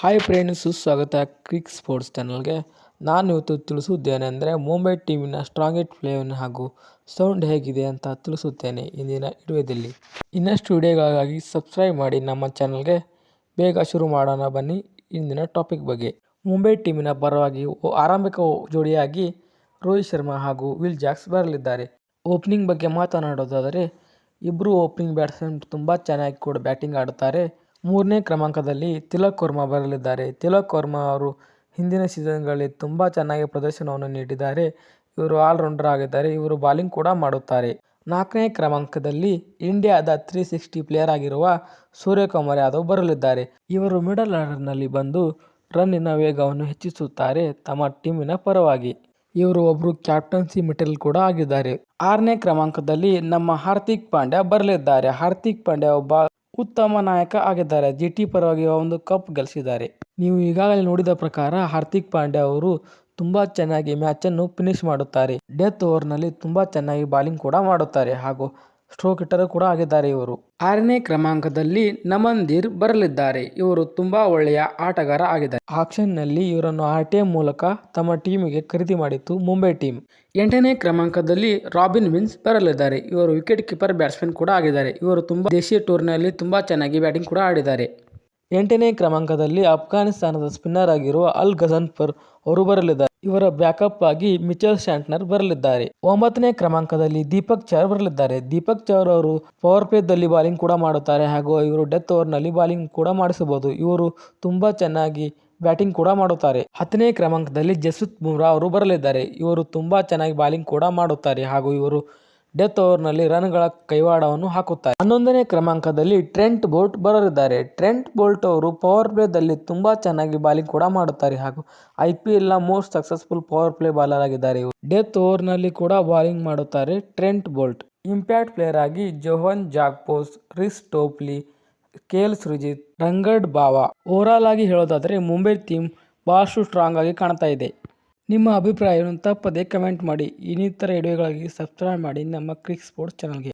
Hi friends ಸುಸ್ವಾಗತ ಕ್ರಿಕ್ sports ಚಾನಲ್ಗೆ ನಾನು ಇವತ್ತು ತಿಳಿಸುತ್ತೇನೆಂದರೆ ಮುಂಬೈ ಟೀಮಿನ ಸ್ಟ್ರಾಂಗೆಸ್ಟ್ ಪ್ಲೇಯನ್ನು ಹಾಗೂ ಸೌಂಡ್ ಹೇಗಿದೆ ಅಂತ ತಿಳಿಸುತ್ತೇನೆ ಇಂದಿನ ವಿಡಿಯೋದಲ್ಲಿ. ಇನ್ನಷ್ಟು ವಿಡಿಯೋಗಳಿಗಾಗಿ ಸಬ್ಸ್ಕ್ರೈಬ್ ಮಾಡಿ ನಮ್ಮ ಚಾನಲ್ಗೆ ಬೇಗ ಶುರು ಮಾಡೋಣ, ಬನ್ನಿ ಇಂದಿನ ಟಾಪಿಕ್ ಬಗ್ಗೆ. ಮುಂಬೈ ಟೀಮಿನ ಪರವಾಗಿ ಆರಂಭಿಕ ಜೋಡಿಯಾಗಿ ರೋಹಿತ್ ಶರ್ಮಾ ಹಾಗೂ ವಿಲ್ ಜಾಕ್ಸ್ ಬರಲಿದ್ದಾರೆ. ಓಪನಿಂಗ್ ಬಗ್ಗೆ ಮಾತನಾಡೋದಾದರೆ ಇಬ್ಬರು ಓಪನಿಂಗ್ ಬ್ಯಾಟ್ಸ್ಮನ್ ತುಂಬ ಚೆನ್ನಾಗಿ ಕೂಡ ಬ್ಯಾಟಿಂಗ್ ಆಡುತ್ತಾರೆ. ಮೂರನೇ ಕ್ರಮಾಂಕದಲ್ಲಿ ತಿಲಕ್ ವರ್ಮಾ ಬರಲಿದ್ದಾರೆ. ತಿಲಕ್ ವರ್ಮಾ ಅವರು ಹಿಂದಿನ ಸೀಸನ್ಗಳಲ್ಲಿ ತುಂಬ ಚೆನ್ನಾಗಿ ಪ್ರದರ್ಶನವನ್ನು ನೀಡಿದ್ದಾರೆ. ಇವರು ಆಲ್ರೌಂಡರ್ ಆಗಿದ್ದಾರೆ. ಇವರು ಬಾಲಿಂಗ್ ಕೂಡ ಮಾಡುತ್ತಾರೆ. ನಾಲ್ಕನೇ ಕ್ರಮಾಂಕದಲ್ಲಿ ಇಂಡಿಯಾದ ತ್ರೀ ಸಿಕ್ಸ್ಟಿ ಪ್ಲೇಯರ್ ಆಗಿರುವ ಸೂರ್ಯಕುಮಾರ್ ಯಾದವ್ ಬರಲಿದ್ದಾರೆ. ಇವರು ಮಿಡಲ್ ಆರ್ಡರ್ನಲ್ಲಿ ಬಂದು ರನ್ನಿನ ವೇಗವನ್ನು ಹೆಚ್ಚಿಸುತ್ತಾರೆ ತಮ್ಮ ಟೀಮಿನ ಪರವಾಗಿ. ಇವರು ಒಬ್ಬರು ಕ್ಯಾಪ್ಟನ್ಸಿ ಮೆಟೀರಿಯಲ್ ಕೂಡ ಆಗಿದ್ದಾರೆ. ಆರನೇ ಕ್ರಮಾಂಕದಲ್ಲಿ ನಮ್ಮ ಹಾರ್ದಿಕ್ ಪಾಂಡ್ಯ ಬರಲಿದ್ದಾರೆ. ಹಾರ್ದಿಕ್ ಪಾಂಡ್ಯ ಒಬ್ಬ ಉತ್ತಮ ನಾಯಕ ಆಗಿದ್ದಾರೆ. ಜಿ ಟಿ ಪರವಾಗಿ ಒಂದು ಕಪ್ ಗಳಿಸಿದ್ದಾರೆ. ನೀವು ಈಗಾಗಲೇ ನೋಡಿದ ಪ್ರಕಾರ ಹಾರ್ದಿಕ್ ಪಾಂಡ್ಯ ಅವರು ತುಂಬಾ ಚೆನ್ನಾಗಿ ಮ್ಯಾಚನ್ನು ಫಿನಿಶ್ ಮಾಡುತ್ತಾರೆ. ಡೆತ್ ಓವರ್ನಲ್ಲಿ ತುಂಬಾ ಚೆನ್ನಾಗಿ ಬಾಲಿಂಗ್ ಕೂಡ ಮಾಡುತ್ತಾರೆ. ಹಾಗೂ ಸ್ಟ್ರೋಕ್ ಹಿಟ್ಟರು ಕೂಡ ಆಗಿದ್ದಾರೆ ಇವರು. ಆರನೇ ಕ್ರಮಾಂಕದಲ್ಲಿ ನಮಂದಿರ್ ಬರಲಿದ್ದಾರೆ. ಇವರು ತುಂಬಾ ಒಳ್ಳೆಯ ಆಟಗಾರ ಆಗಿದ್ದಾರೆ. ಆಕ್ಷನ್ನಲ್ಲಿ ಇವರನ್ನು ಆರ್ ಟಿ ಮೂಲಕ ತಮ್ಮ ಟೀಮಿಗೆ ಖರೀದಿ ಮಾಡಿತ್ತು ಮುಂಬೈ ಟೀಮ್ ಎಂಟನೇ ಕ್ರಮಾಂಕದಲ್ಲಿ ರಾಬಿನ್ ವಿನ್ಸ್ ಬರಲಿದ್ದಾರೆ. ಇವರು ವಿಕೆಟ್ ಕೀಪರ್ ಬ್ಯಾಟ್ಸ್ಮನ್ ಕೂಡ ಆಗಿದ್ದಾರೆ. ಇವರು ತುಂಬಾ ದೇಶೀಯ ಟೂರ್ನಲ್ಲಿ ತುಂಬಾ ಚೆನ್ನಾಗಿ ಬ್ಯಾಟಿಂಗ್ ಕೂಡ ಆಡಿದ್ದಾರೆ. ಎಂಟನೇ ಕ್ರಮಾಂಕದಲ್ಲಿ ಅಫ್ಘಾನಿಸ್ತಾನದ ಸ್ಪಿನ್ನರ್ ಆಗಿರುವ ಅಲ್ ಗಜನ್ಫರ್ ಅವರು ಬರಲಿದ್ದಾರೆ. ಇವರ ಬ್ಯಾಕಪ್ ಆಗಿ ಮಿಚೆಲ್ ಸ್ಯಾಂಟ್ನರ್ ಬರಲಿದ್ದಾರೆ. ಒಂಬತ್ತನೇ ಕ್ರಮಾಂಕದಲ್ಲಿ ದೀಪಕ್ ಚಹರ್ ಬರಲಿದ್ದಾರೆ. ದೀಪಕ್ ಚಹರ್ ಅವರು ಪವರ್ ಪ್ಲೇದಲ್ಲಿ ಬಾಲಿಂಗ್ ಕೂಡ ಮಾಡುತ್ತಾರೆ. ಹಾಗೂ ಇವರು ಡೆತ್ ಓವರ್ನಲ್ಲಿ ಬಾಲಿಂಗ್ ಕೂಡ ಮಾಡಿಸಬಹುದು. ಇವರು ತುಂಬಾ ಚೆನ್ನಾಗಿ ಬ್ಯಾಟಿಂಗ್ ಕೂಡ ಮಾಡುತ್ತಾರೆ. ಹತ್ತನೇ ಕ್ರಮಾಂಕದಲ್ಲಿ ಜಸ್ಪ್ರೀತ್ ಬುಮ್ರಾ ಅವರು ಬರಲಿದ್ದಾರೆ. ಇವರು ತುಂಬಾ ಚೆನ್ನಾಗಿ ಬಾಲಿಂಗ್ ಕೂಡ ಮಾಡುತ್ತಾರೆ. ಹಾಗೂ ಇವರು ಡೆತ್ ಓವರ್ನಲ್ಲಿ ರನ್ಗಳ ಕೈವಾಡವನ್ನು ಹಾಕುತ್ತಾರೆ. ಹನ್ನೊಂದನೇ ಕ್ರಮಾಂಕದಲ್ಲಿ ಟ್ರೆಂಟ್ ಬೋಲ್ಟ್ ಬರಲಿದ್ದಾರೆ ಟ್ರೆಂಟ್ ಬೋಲ್ಟ್ ಅವರು ಪವರ್ ಪ್ಲೇದಲ್ಲಿ ತುಂಬಾ ಚೆನ್ನಾಗಿ ಬಾಲಿಂಗ್ ಕೂಡ ಮಾಡುತ್ತಾರೆ ಹಾಗೂ I P ಎಲ್ನ most successful power play bowler ಆಗಿದ್ದಾರೆ ಇವರು. ಡೆತ್ ಓವರ್ನಲ್ಲಿ ಕೂಡ ಬಾಲಿಂಗ್ ಮಾಡುತ್ತಾರೆ ಟ್ರೆಂಟ್ ಬೋಲ್ಟ್. ಇಂಪ್ಯಾಕ್ಟ್ ಪ್ಲೇಯರ್ ಆಗಿ ಜೋಹನ್ ಜಾಕ್ಪೋಸ್ Reece Topley kale Srijith ರಂಗಡ್ Bawa. Overall ಆಗಿ ಹೇಳೋದಾದರೆ ಮುಂಬೈ ಟೀಮ್ ಬಹಳಷ್ಟು ಸ್ಟ್ರಾಂಗ್ ಆಗಿ ಕಾಣ್ತಾ ಇದೆ. ನಿಮ್ಮ ಅಭಿಪ್ರಾಯವನ್ನು ತಪ್ಪದೆ ಕಮೆಂಟ್ ಮಾಡಿ. ಇನ್ನಿತರ ವಿಡಿಯೋಗಳಿಗಾಗಿ ಸಬ್ಸ್ಕ್ರೈಬ್ ಮಾಡಿ ನಮ್ಮ ಕ್ರಿಕ್ ಸ್ಪೋರ್ಟ್ಸ್ ಚಾನಲ್ಗೆ.